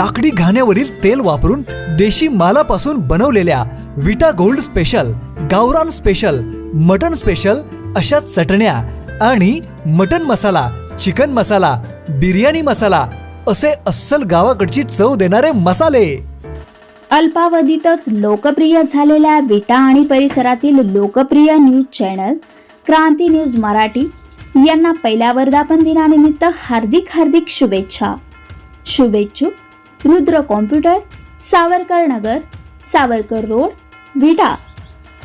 लाकडी घाण्यावरील तेल वापरून देशी मालापासून बनवलेल्या विटा गोल्ड स्पेशल गावरान स्पेशल मटन स्पेशल अशा चटण्या आणि मटन मसाला चिकन मसाला बिर्याणी मसाला असे अस्सल गावाकडची चव देणारे मसाले. अल्पावधीतच लोकप्रिय झालेल्या विटा आणि परिसरातील लोकप्रिय news channel Kranti news Marathi यांना पहिल्या वर्धापन दिनानिमित्त हार्दिक हार्दिक शुभेच्छा. शुभेच्छुक रुद्र कॉम्प्युटर सावरकर नगर सावरकर रोड विटा.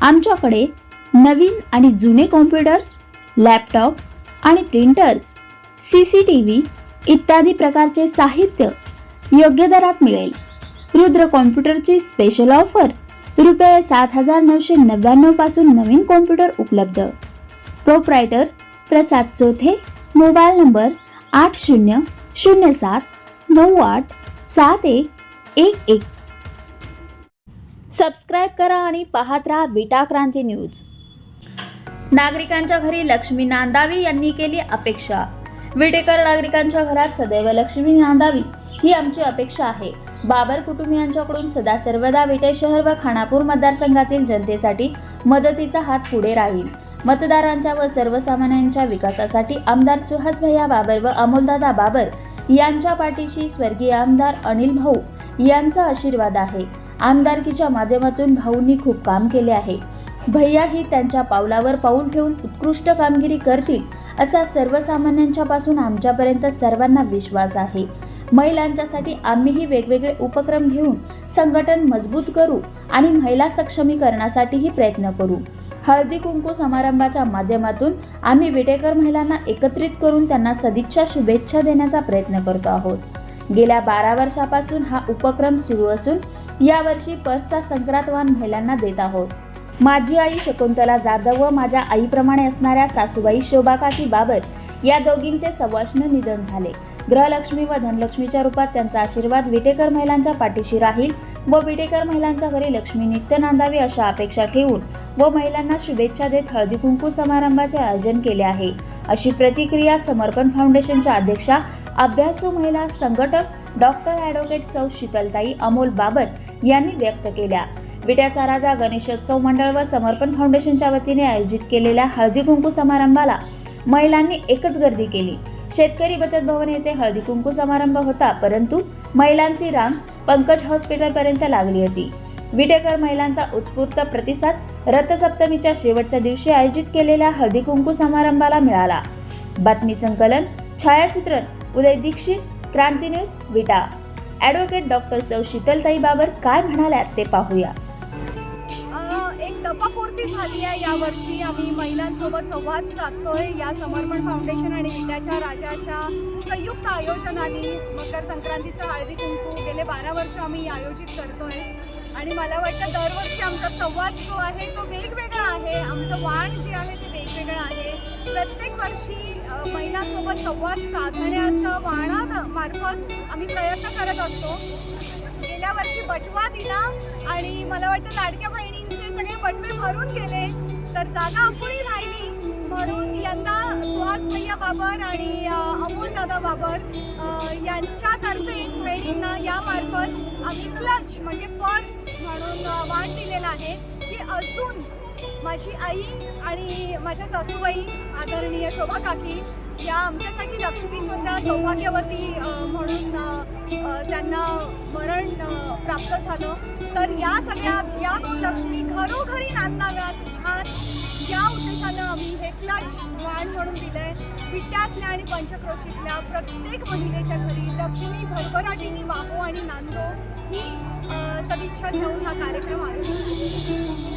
आमच्याकडे नवीन आणि जुने कॉम्प्युटर्स लॅपटॉप आणि printers C C T V इत्यादी प्रकारचे साहित्य योग्य दरात मिळेल. रुद्र कॉम्प्युटरची स्पेशल ऑफर रुपये सात हजार नऊशे नव्याण्णवपासून नवीन कॉम्प्युटर उपलब्ध. Proprietor Prasad Chothe mobile number आठ शून्य शून्य सात नऊ आठ सात एक एक एक. सबस्क्राईब करा आणि पाहत राहा विटा क्रांती न्यूज. नागरिकांच्या घरी लक्ष्मी नांदावी यांनी केली अपेक्षा. विटेकर नागरिकांच्या घरात सदैव लक्ष्मी नांदावी ही आमची अपेक्षा आहे. बाबर कुटुंबियांच्याकडून सदा सर्वदा विटे शहर व खानापूर मतदारसंघातील जनतेसाठी मदतीचा हात पुढे राहील. मतदारांच्या व सर्वसामान्यांच्या विकासासाठी आमदार सुहास भैया बाबर व अमोलदादा बाबर यांच्या पाठीशी स्वर्गीय आमदार अनिल भाऊ यांचा आशीर्वाद आहे. आमदारकीच्या माध्यमातून भाऊंनी खूप काम केले आहे. भैया ही त्यांच्या पावलावर पाऊल ठेवून उत्कृष्ट कामगिरी करतील असा सर्वसामान्यांच्या पासून आमच्यापर्यंत सर्वांना विश्वास आहे. महिलांच्यासाठी आम्हीही वेगवेगळे उपक्रम घेऊन संघटन मजबूत करू आणि महिला सक्षमीकरणासाठीही प्रयत्न करू. हळदी कुंकू समारंभाच्या माध्यमातून आम्ही विटेकर महिलांना एकत्रित करून त्यांना सदिच्छा शुभेच्छा देण्याचा प्रयत्न करतो आहोत. गेल्या बारा वर्षापासून हा उपक्रम सुरू असून यावर्षी पर्सचा संक्रांतवान महिलांना देत आहोत. माझी आई शकुंतला जाधव व माझ्या आईप्रमाणे असणाऱ्या सासूबाई शोभाकाकी बाबर या दोघींचे सवाष्ण निधन झाले. ग्रहलक्ष्मी व धनलक्ष्मीच्या रूपात त्यांचा आशीर्वाद विटेकर महिलांच्या पाठीशी राहील व विटेकर महिलांच्या घरी लक्ष्मी नित्य नांदावी अशा अपेक्षा ठेवून व महिलांना शुभेच्छा देत हळदी कुंकू समारंभाचे आयोजन केले आहे. अशी प्रतिक्रिया समर्पण फाउंडेशनच्या अध्यक्षा अभ्यासू महिला संघटक डॉक्टर ॲडव्होकेट सौ शीतलताई अमोल बाबत यांनी व्यक्त केल्या. विट्याचा राजा गणेशोत्सव मंडळ व समर्पण फाउंडेशनच्या वतीने आयोजित केलेल्या हळदी कुंकू समारंभाला महिलांनी एकच गर्दी केली. शेतकरी बचत भवन येथे हळदी कुंकू समारंभ होता परंतु महिलांची रांग पंकज हॉस्पिटलपर्यंत लागली होती. विटेकर महिलांचा उत्स्फूर्त प्रतिसाद रथसप्तमीच्या शेवटच्या दिवशी आयोजित केलेल्या हळदी कुंकू समारंभाला मिळाला. बातमी संकलन छायाचित्रण Uday Dixit Kranti news Vita. Advocate doctor चौ शीतलताई बाबर काय म्हणाल्यात ते पाहूया. टपापूर्ती झाली आहे यावर्षी. आम्ही महिलांसोबत संवाद साधतोय. या समर्पण फाउंडेशन आणि विद्याच्या राजाच्या संयुक्त आयोजनाने मकर संक्रांतीचं हळदी कुंकू गेले बारा वर्ष आम्ही आयोजित करतोय. आणि मला वाटतं दरवर्षी आमचा संवाद जो आहे तो वेगवेगळा आहे. आमचं वाण जे आहे ते वेगवेगळं आहे. प्रत्येक वर्षी महिलांसोबत संवाद साधण्याचं वाणामार्फत आम्ही प्रयत्न करत असतो. गेल्या वर्षी बटवा दिला आणि मला वाटतं लाडक्या बहिणी सगळे बटणे भरून गेले. तर जागा अपुरी राहिली. म्हणून यंदा सुहास भैया बाबर आणि अमोल दादा बाबर यांच्यातर्फे बहिणींना यामार्फत आम्ही क्लच म्हणजे पर्स म्हणून वाण दिलेला आहे. की अजून माझी आई आणि माझ्या सासूबाई आदरणीय शोभा काकी या आमच्यासाठी लक्ष्मी सुद्धा सौभाग्यवती म्हणून त्यांना मरण प्राप्त झालं. तर या सगळ्या या दोन लक्ष्मी घरोघरी नांदाव्यात. छान. या उद्देशानं आम्ही हे क्लच वाण म्हणून दिलंय. विट्यातल्या आणि पंचक्रोशीतल्या प्रत्येक महिलेच्या घरी लक्ष्मी भरभराटीने वाहो आणि नांदो ही सदिच्छा घेऊन हा कार्यक्रम आयोजित